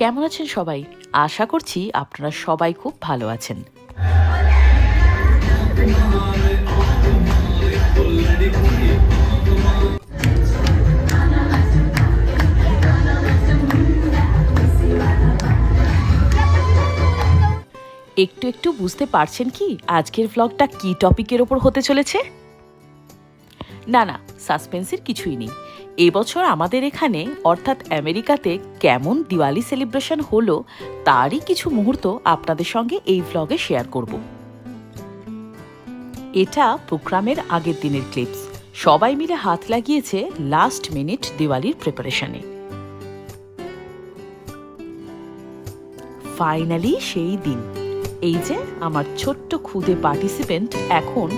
কেমন আছেন সবাই? আশা করছি আপনারা সবাই খুব ভালো আছেন। একটু একটু বুঝতে পারছেন কি, আজকের ভ্লগটা কি টপিকের ওপর হতে চলেছে? না না সাসপেন্সের কিছুই নেই। এবছর আমাদের এখানে, অর্থাৎ আমেরিকাতে, কেমন দিওয়ালি সেলিব্রেশন হলো, তারই কিছু মুহূর্ত আপনাদের সঙ্গে এই ভ্লগে শেয়ার করব। এটা প্রোগ্রামের আগের দিনের ক্লিপস সবাই মিলে হাত লাগিয়েছে লাস্ট মিনিট দিওয়ালির প্রিপারেশনে ফাইনালি সেই দিন। এই যে আমার ছোট্ট খুদে পার্টিসিপেন্ট এখন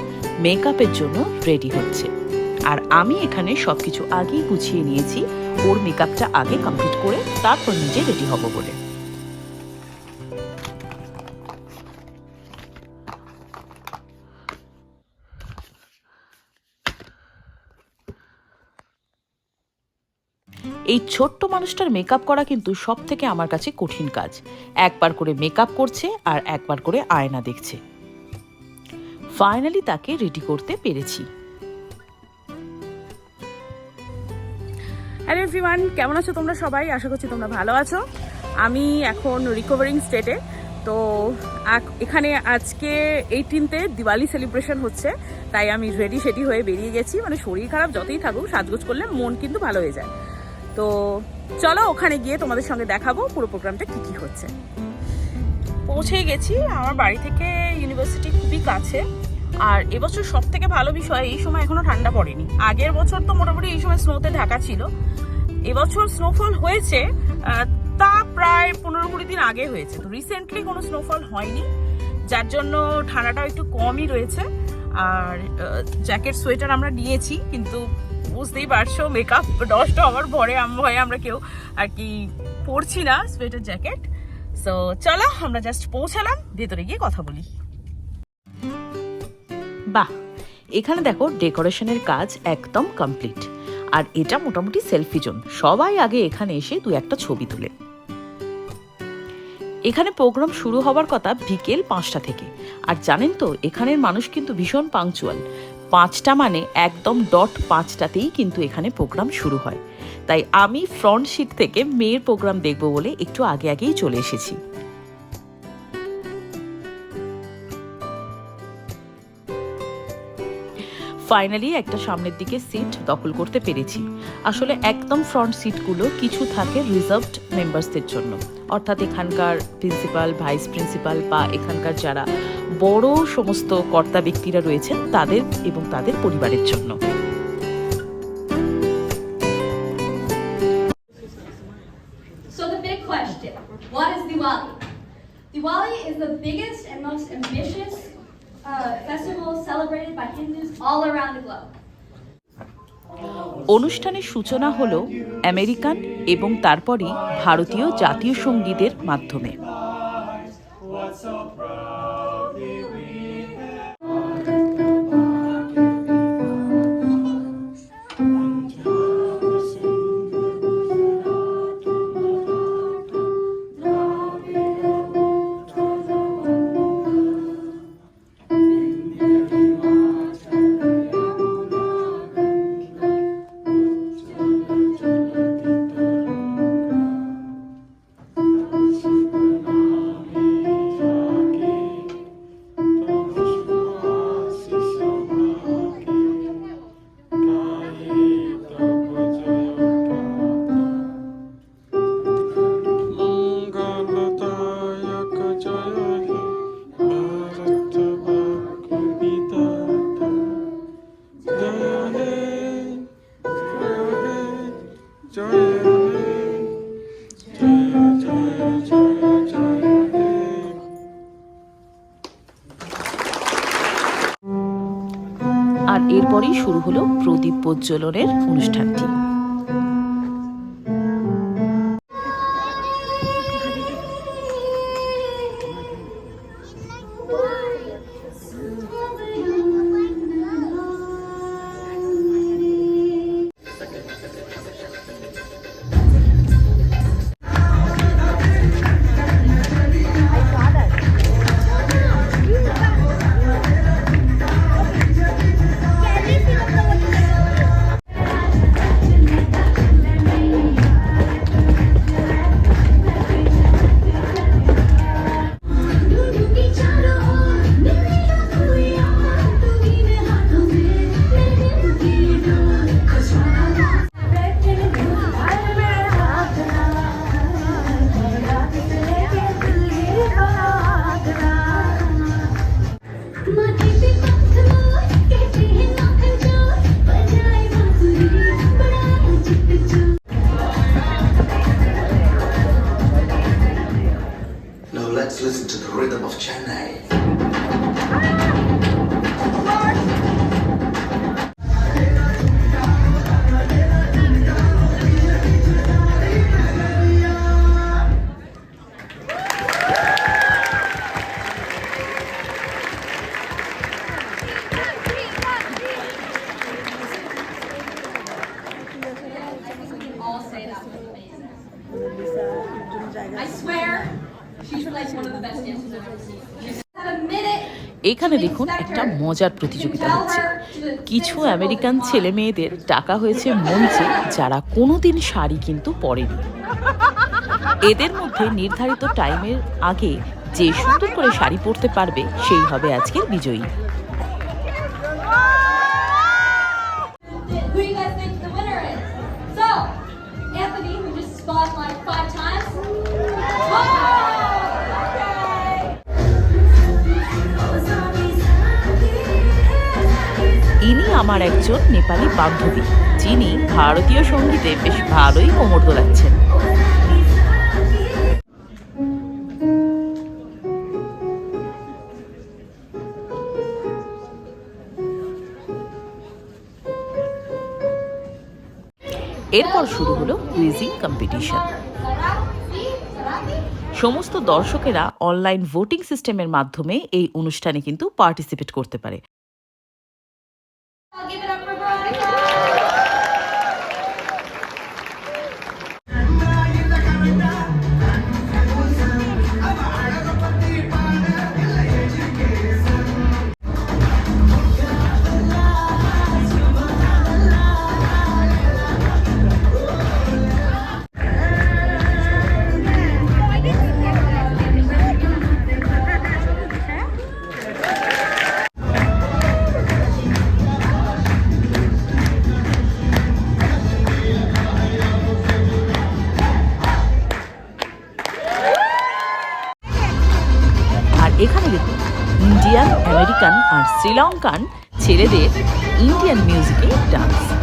মেকআপের জন্য রেডি হচ্ছে। আর আমি এখানে সবকিছু আগেই গুছিয়ে নিয়েছি। ওর মেকআপটা আগে কমপ্লিট করে তারপর নিজে রেডি হব বলে। এই ছোট্ট মানুষটার মেকআপ করা কিন্তু সব থেকে আমার কাছে কঠিন কাজ। একবার করে মেকআপ করছে আর একবার করে আয়না দেখছে। ফাইনালি তাকে রেডি করতে পেরেছি। হ্যালো এভরিওয়ান কেমন আছো তোমরা সবাই? আশা করছি তোমরা ভালো আছো। আমি এখন রিকভারিং স্টেটে তো এখানে আজকে এইটিনতে দিওয়ালি সেলিব্রেশন হচ্ছে। তাই আমি রেডি সেডি হয়ে বেরিয়ে গেছি। মানে শরীর খারাপ, যতই থাকুক, সাজগোজ করলে মন কিন্তু ভালো হয়ে যায়। তো চলো ওখানে গিয়ে তোমাদের সঙ্গে দেখাবো পুরো প্রোগ্রামটা কী কী হচ্ছে। পৌঁছে গেছি। আমার বাড়ি থেকে ইউনিভার্সিটি খুবই কাছে। আর এবছর সব থেকে ভালো বিষয়, এই সময় এখনও ঠান্ডা পড়েনি। আগের বছর তো মোটামুটি এই সময় স্নোতে ঢাকা ছিল। এবছর স্নোফল হয়েছে তা প্রায় পনেরো কুড়ি দিন আগে হয়েছে। তো রিসেন্টলি কোনো স্নোফল হয়নি, যার জন্য ঠান্ডাটাও একটু কমই রয়েছে। আর জ্যাকেট সোয়েটার আমরা নিয়েছি, কিন্তু বুঝতেই পারছ মেকআপ নষ্ট ভরে আম, ভয়ে আমরা কেউ আর কি পরছি না সোয়েটার জ্যাকেট সো চলো, আমরা জাস্ট পৌঁছালাম, ভেতরে গিয়ে কথা বলি। বাহ! এখানে দেখো ডেকোরেশনের কাজ একদম কমপ্লিট। আর এটা মোটামুটি সেলফি জোন। সবাই আগে এখানে এসে দু একটা ছবি তুলে। এখানে প্রোগ্রাম শুরু হবার কথা বিকেল পাঁচটা থেকে। আর জানেন তো, এখানের মানুষ কিন্তু ভীষণ পাংচুয়াল। পাঁচটা মানে একদম ডট পাঁচটাতেই কিন্তু এখানে প্রোগ্রাম শুরু হয়। তাই আমি ফ্রন্ট সিট থেকে মেয়ের প্রোগ্রাম দেখব বলে একটু আগে আগেই চলে এসেছি। ফাইনালি একটা সামনের দিকে সিট দখল করতে পেরেছি। আসলে একদম ফ্রন্ট সিটগুলো কিছু থাকে রিজার্ভড মেম্বার্সদের জন্য। অর্থাৎ এখানকার প্রিন্সিপাল ভাইস প্রিন্সিপাল বা এখানকার যারা বড় সমস্ত কর্তা ব্যক্তিরা রয়েছেন, তাদের এবং তাদের পরিবারের জন্য? Diwali is the biggest and most ambitious অনুষ্ঠানের সূচনা হল আমেরিকান এবং তারপরই ভারতীয় জাতীয় সঙ্গীতের মাধ্যমে। এরপরেই শুরু হলো প্রদীপ প্রজ্বলনের অনুষ্ঠানটি। এখানে দেখুন একটা মজার প্রতিযোগিতা হচ্ছে। কিছু আমেরিকান ছেলে মেয়েদের টাকা হয়েছে মঞ্চে, যারা কোনোদিন শাড়ি কিন্তু পরেনি। এদের মধ্যে নির্ধারিত টাইমের আগে যে সুন্দর করে শাড়ি পরতে পারবে, সেই হবে আজকের বিজয়ী। আমার একজন নেপালি বান্ধবী, যিনি ভারতীয় সঙ্গীতে বেশ ভালোই কোমর দোলাচ্ছেন। এরপর শুরু হলো কুইজিং কম্পিটিশন সমস্ত দর্শকেরা অনলাইন ভোটিং সিস্টেমের মাধ্যমে এই অনুষ্ঠানে কিন্তু পার্টিসিপেট করতে পারে। আমেরিকান আর শ্রীলঙ্কান ছেলেদের ইন্ডিয়ান মিউজিকে ডান্স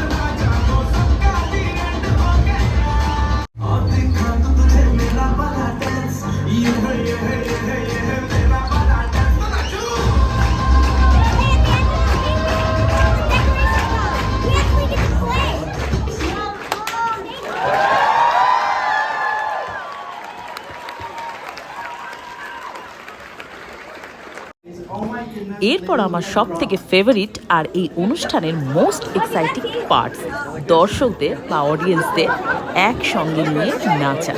এরপর আমার সব থেকে ফেভারিট আর এই অনুষ্ঠানের মোস্ট এক্সাইটিং পার্টস দর্শকদের বা অডিয়েন্সদের একসঙ্গে নিয়ে নাচা।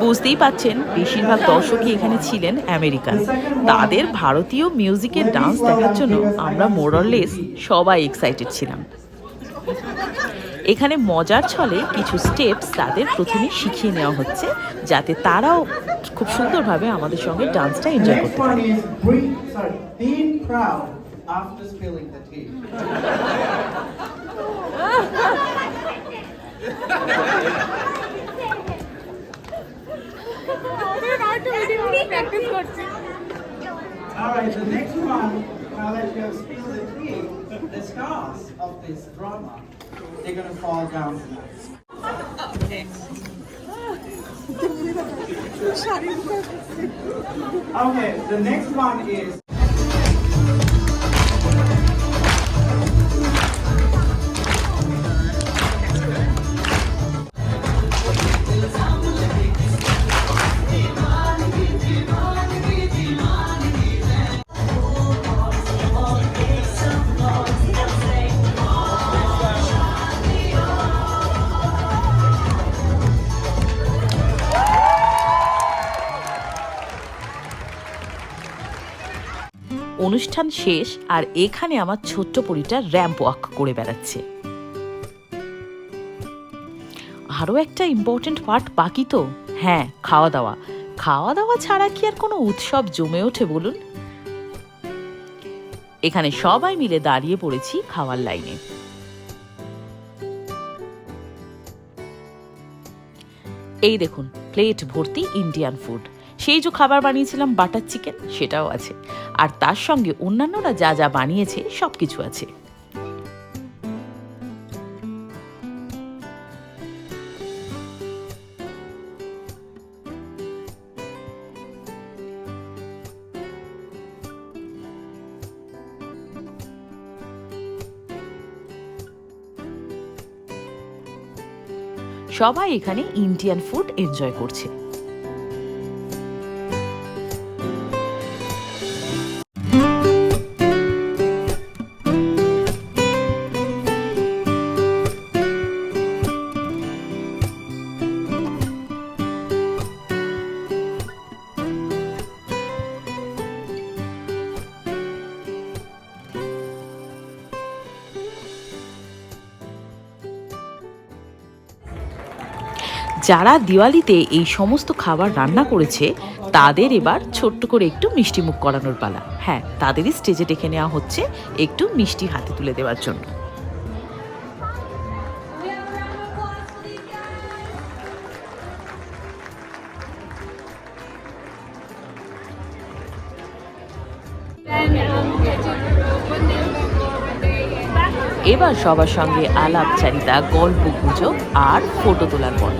বুঝতেই পাচ্ছেন, বেশিরভাগ দর্শকই এখানে ছিলেন আমেরিকান। তাদের ভারতীয় মিউজিকের ডান্স দেখার জন্য আমরা মোরলেস সবাই এক্সাইটেড ছিলাম। এখানে মজার ছলে কিছু স্টেপস তাদের প্রথমে শিখিয়ে নেওয়া হচ্ছে যাতে তারাও খুব সুন্দরভাবে আমাদের সঙ্গে ডান্সটা এনজয় করতে পারে All right, the next one, I'll let you spill the tea. The stars of this drama, they're gonna fall down tonight. Okay, the next one is অনুষ্ঠান শেষ আর এখানে আমার ছোট্ট পরিটা র্যাম্প ওয়াক করে বেড়াচ্ছে। আরও একটা ইম্পর্টেন্ট পার্ট বাকি তো। হ্যাঁ খাওয়া দাওয়া খাওয়া দাওয়া ছাড়া কি আর কোনো উৎসব জমে ওঠে বলুন? এখানে সবাই মিলে দাঁড়িয়ে পড়েছি খাওয়ার লাইনে। এই দেখুন প্লেট ভর্তি ইন্ডিয়ান ফুড সেই যে খাবার বানিয়েছিলাম, বাটার চিকেন, সেটাও আছে। আর তার সঙ্গে অন্যান্যরা যা যা বানিয়েছে সব কিছু আছে। সবাই এখানে ইন্ডিয়ান ফুড এনজয় করছে। যারা দিওয়ালিতে এই সমস্ত খাবার রান্না করেছে, তাদের এবার ছোট্ট করে একটু মিষ্টি মুখ করানোর পালা হ্যাঁ তাদেরই স্টেজে ডেকে নেওয়া হচ্ছে একটু মিষ্টি হাতে তুলে দেওয়ার জন্য. এবার সবার সঙ্গে আলাপচারিতা গল্প গুজব আর ফটো তোলার পর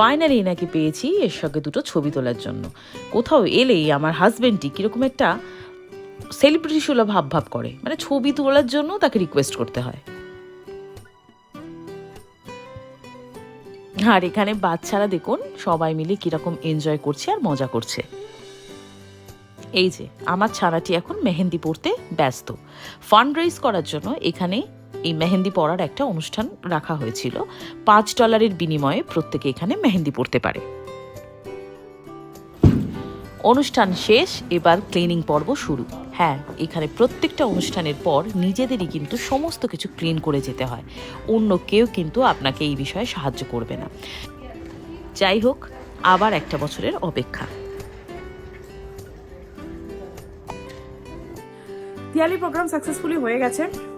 ফাইনালি নাকি পেয়েছি এর সঙ্গে দুটো ছবি তোলার জন্য। কোথাও এলেই আমার হাজবেন্ডটি কীরকম একটা সেলিব্রিটি সুলভ ভাব ভাব করে। মানে ছবি তোলার জন্য তাকে রিকোয়েস্ট করতে হয়। আর এখানে বাচ্চারা দেখুন, সবাই মিলে কীরকম এনজয় করছে আর মজা করছে। এই যে, আমার ছানাটি এখন মেহেন্দি পড়তে ব্যস্ত। ফান্ড রেজ করার জন্য এখানে এই মেহেন্দি পড়ার একটা অনুষ্ঠান রাখা হয়েছিল। পাঁচ ডলারের বিনিময়ে প্রত্যেকে এখানে মেহেন্দি পড়তে পারে। অনুষ্ঠান শেষ, এবার ক্লিনিং পর্ব শুরু। হ্যাঁ এখানে প্রত্যেকটা অনুষ্ঠানের পর নিজেদেরই কিন্তু সমস্ত কিছু ক্লিন করে যেতে হয়। অন্য কেউ কিন্তু আপনাকে এই বিষয়ে সাহায্য করবে না। যাই হোক, আবার একটা বছরের অপেক্ষা। দিয়ালি প্রোগ্রাম সাকসেসফুলি হয়ে গেছে।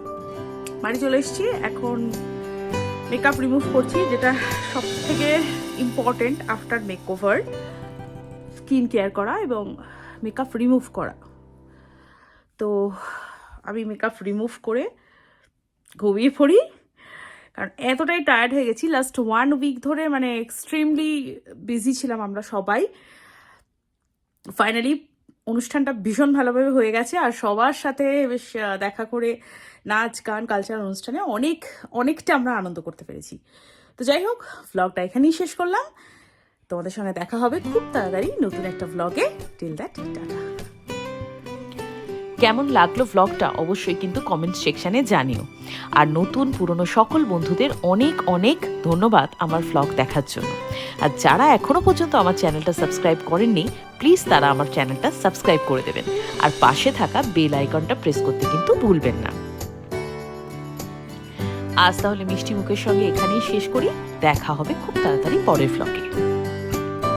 বাড়ি চলে এসেছি। এখন মেকআপ রিমুভ করছি, যেটা সব থেকে important after makeover skin care করা এবং মেকআপ রিমুভ করা। তো আমি মেকআপ রিমুভ করে ঘুমিয়ে পড়ি, কারণ এতটাই টায়ার্ড হয়ে গেছি। লাস্ট ওয়ান উইক ধরে মানে এক্সট্রিমলি বিজি ছিলাম আমরা সবাই। ফাইনালি অনুষ্ঠানটা ভীষণ ভালোভাবে হয়ে গেছে আর সবার সাথে বেশ দেখা করে নাচ, গান কালচারাল অনুষ্ঠানে অনেক, অনেকটা আমরা আনন্দ করতে পেরেছি। তো যাই হোক ভ্লগটা এখানেই শেষ করলাম। তোমাদের সঙ্গে দেখা হবে খুব তাড়াতাড়ি নতুন একটা ভ্লগে টিল দ্যাট টাটা। কেমন লাগল ভ্লগটা অবশ্যই কিন্তু কমেন্ট সেকশানে জানিও। আর নতুন, পুরনো সকল বন্ধুদের অনেক অনেক ধন্যবাদ আমার ভ্লগ দেখার জন্য। আর যারা এখনও পর্যন্ত আমার চ্যানেলটা সাবস্ক্রাইব করেননি প্লিজ তারা আমার চ্যানেলটা সাবস্ক্রাইব করে দেবেন। আর পাশে থাকা বেল আইকনটা প্রেস করতে কিন্তু ভুলবেন না। আজ তাহলে মিষ্টি মুখের সঙ্গে এখানেই শেষ করি। দেখা হবে খুব তাড়াতাড়ি পরের ভ্লগে